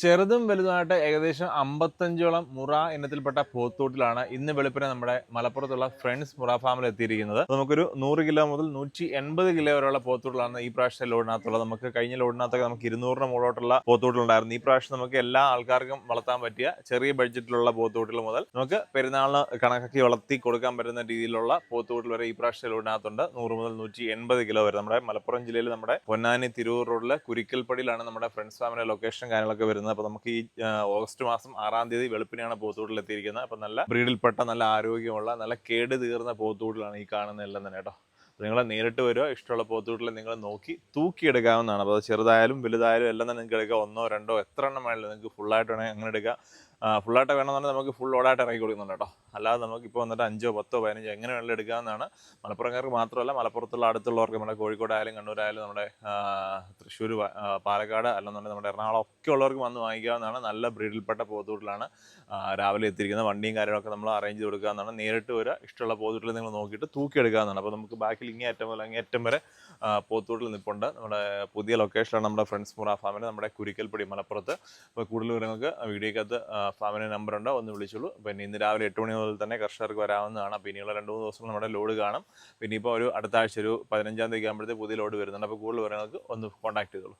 ചെറുതും വലുതുമായിട്ട് ഏകദേശം അമ്പത്തഞ്ചോളം മുറ ഇനത്തിൽപ്പെട്ട പോത്തോട്ടിലാണ് ഇന്ന് വെളുപ്പിനെ നമ്മുടെ മലപ്പുറത്തുള്ള ഫ്രണ്ട്സ് മുറ ഫാമിൽ എത്തിയിരിക്കുന്നത്. നമുക്കൊരു നൂറ് കിലോ മുതൽ നൂറ്റി എൺപത് കിലോ വരെയുള്ള പോത്തൂട്ടിലാണ് ഈ പ്രാവശ്യത്തെ ലോഡിനകത്തുള്ളത്. നമുക്ക് കഴിഞ്ഞ ലോഡിനകത്തൊക്കെ നമുക്ക് ഇരുന്നൂറിന് മുകളിലോട്ടുള്ള പോത്തൂട്ടിലുണ്ടായിരുന്നു. ഈ പ്രാവശ്യം നമുക്ക് എല്ലാ ആൾക്കാർക്കും വളർത്താൻ പറ്റിയ ചെറിയ ബഡ്ജറ്റിലുള്ള പോത്തൂട്ടിൽ മുതൽ നമുക്ക് പെരുന്നാളിന് കണക്കാക്കി വളർത്തി കൊടുക്കാൻ പറ്റുന്ന രീതിയിലുള്ള പോത്തൂട്ടിൽ വരെ ഈ പ്രാവശ്യത്തെ ലോഡിനകത്തുണ്ട്. നൂറ് മുതൽ നൂറ്റി എൺപത് കിലോ വരെ. നമ്മുടെ മലപ്പുറം ജില്ലയിൽ നമ്മുടെ പൊന്നാനി തിരൂർ റോഡിലെ കുരിക്കൽപ്പടിയിലാണ് നമ്മുടെ ഫ്രണ്ട്സ് ഫാമിലെ ലൊക്കേഷൻ കാര്യങ്ങളൊക്കെ വരുന്നത്. അപ്പോൾ നമുക്ക് ഈ ഓഗസ്റ്റ് മാസം ആറാം തീയതി വെളുപ്പിനെയാണ് പോത്തൂട്ടിൽ എത്തിയിരിക്കുന്നത്. അപ്പോൾ നല്ല ബ്രീഡിൽപ്പെട്ട നല്ല ആരോഗ്യമുള്ള നല്ല കേട് തീർന്ന പോത്തൂട്ടിലാണ് ഈ കാണുന്ന എല്ലാം തന്നെ കേട്ടോ. നിങ്ങൾ നേരിട്ട് വരുമോ ഇഷ്ടമുള്ള പോത്തൂട്ടിൽ നിങ്ങൾ നോക്കി തൂക്കിയെടുക്കാവുന്നതാണ്. അപ്പോൾ അത് ചെറുതായാലും വലുതായാലും എല്ലാം തന്നെ നിങ്ങൾക്ക് എടുക്കാം. ഒന്നോ രണ്ടോ എത്ര എണ്ണം വേണമെങ്കിലും നിങ്ങൾക്ക് ഫുള്ളായിട്ട് വേണമെങ്കിൽ അങ്ങനെ എടുക്കാം. ഫുള്ളായിട്ട് വേണമെന്നുണ്ടെങ്കിൽ നമുക്ക് ഫുൾ ഓടായിട്ട് ഇറക്കി കൊടുക്കുന്നുണ്ട് കേട്ടോ. അല്ലാതെ നമുക്ക് ഇപ്പോൾ വന്നിട്ട് അഞ്ചോ പത്തോ പതിനഞ്ചോ എങ്ങനെ വേണമെങ്കിലും എടുക്കാമെന്നാണ് മലപ്പുറംകാർക്ക് മാത്രമല്ല മലപ്പുറത്തുള്ള അടുത്തുള്ളവർക്ക് നമ്മുടെ കോഴിക്കോടായാലും കണ്ണൂരായാലും നമ്മുടെ തൃശ്ശൂർ പാലക്കാട് അല്ലെന്നുണ്ടെങ്കിൽ നമ്മുടെ എറണാകുളം ഒക്കെ ഉള്ളവർക്ക് വന്ന് വാങ്ങിക്കാവുന്നതാണ് നല്ല ബ്രീഡിൽപ്പെട്ട പോത്തൂട്ടിലാണ് രാവിലെ എത്തിയിരിക്കുന്നത്. വണ്ടിയും കാര്യങ്ങളൊക്കെ നമ്മൾ അറേഞ്ച് ചെയ്ത് കൊടുക്കാവുന്നതാണ് നേരിട്ട് വരിക ഇഷ്ടമുള്ള പോത്തൂട്ടിൽ നിങ്ങൾ നോക്കിയിട്ട് തൂക്കി എടുക്കാവുന്നതാണ് അപ്പോൾ നമുക്ക് ബാക്കിൽ ഇങ്ങേയറ്റം മുതൽ അങ്ങേയറ്റം വരെ ആ, പോത്തൂട്ടിൽ നിൽപ്പുണ്ട് നമ്മുടെ പുതിയ ലൊക്കേഷനാണ് നമ്മുടെ ഫ്രണ്ട്സ് മുറ ഫാമിൽ നമ്മുടെ കുരിക്കൽപ്പടി മലപ്പുറത്ത്. അപ്പോൾ കൂടുതൽ വിവരങ്ങൾക്ക് വീഡിയോക്കകത്ത് ഫാമിന് നമ്പർ ഉണ്ട്? ഒന്ന് വിളിച്ചോളൂ. പിന്നെ ഇന്ന് രാവിലെ എട്ട് മണി മുതൽ തന്നെ കർഷകർക്ക് വരാവുന്നതാണ്. അപ്പോൾ ഇനിയുള്ള രണ്ട് മൂന്ന് ദിവസം നമ്മുടെ ലോഡ് കാണും. പിന്നെ ഇപ്പോൾ ഒരു അടുത്ത ആഴ്ച ഒരു പതിനഞ്ചാം തീയതി ആകുമ്പോഴത്തേക്ക് പുതിയ ലോഡ് വരുന്നുണ്ട്. അപ്പോൾ കൂടുതൽ വിവരങ്ങൾക്ക് ഒന്ന് കോൺടാക്ട് ചെയ്തോളൂ.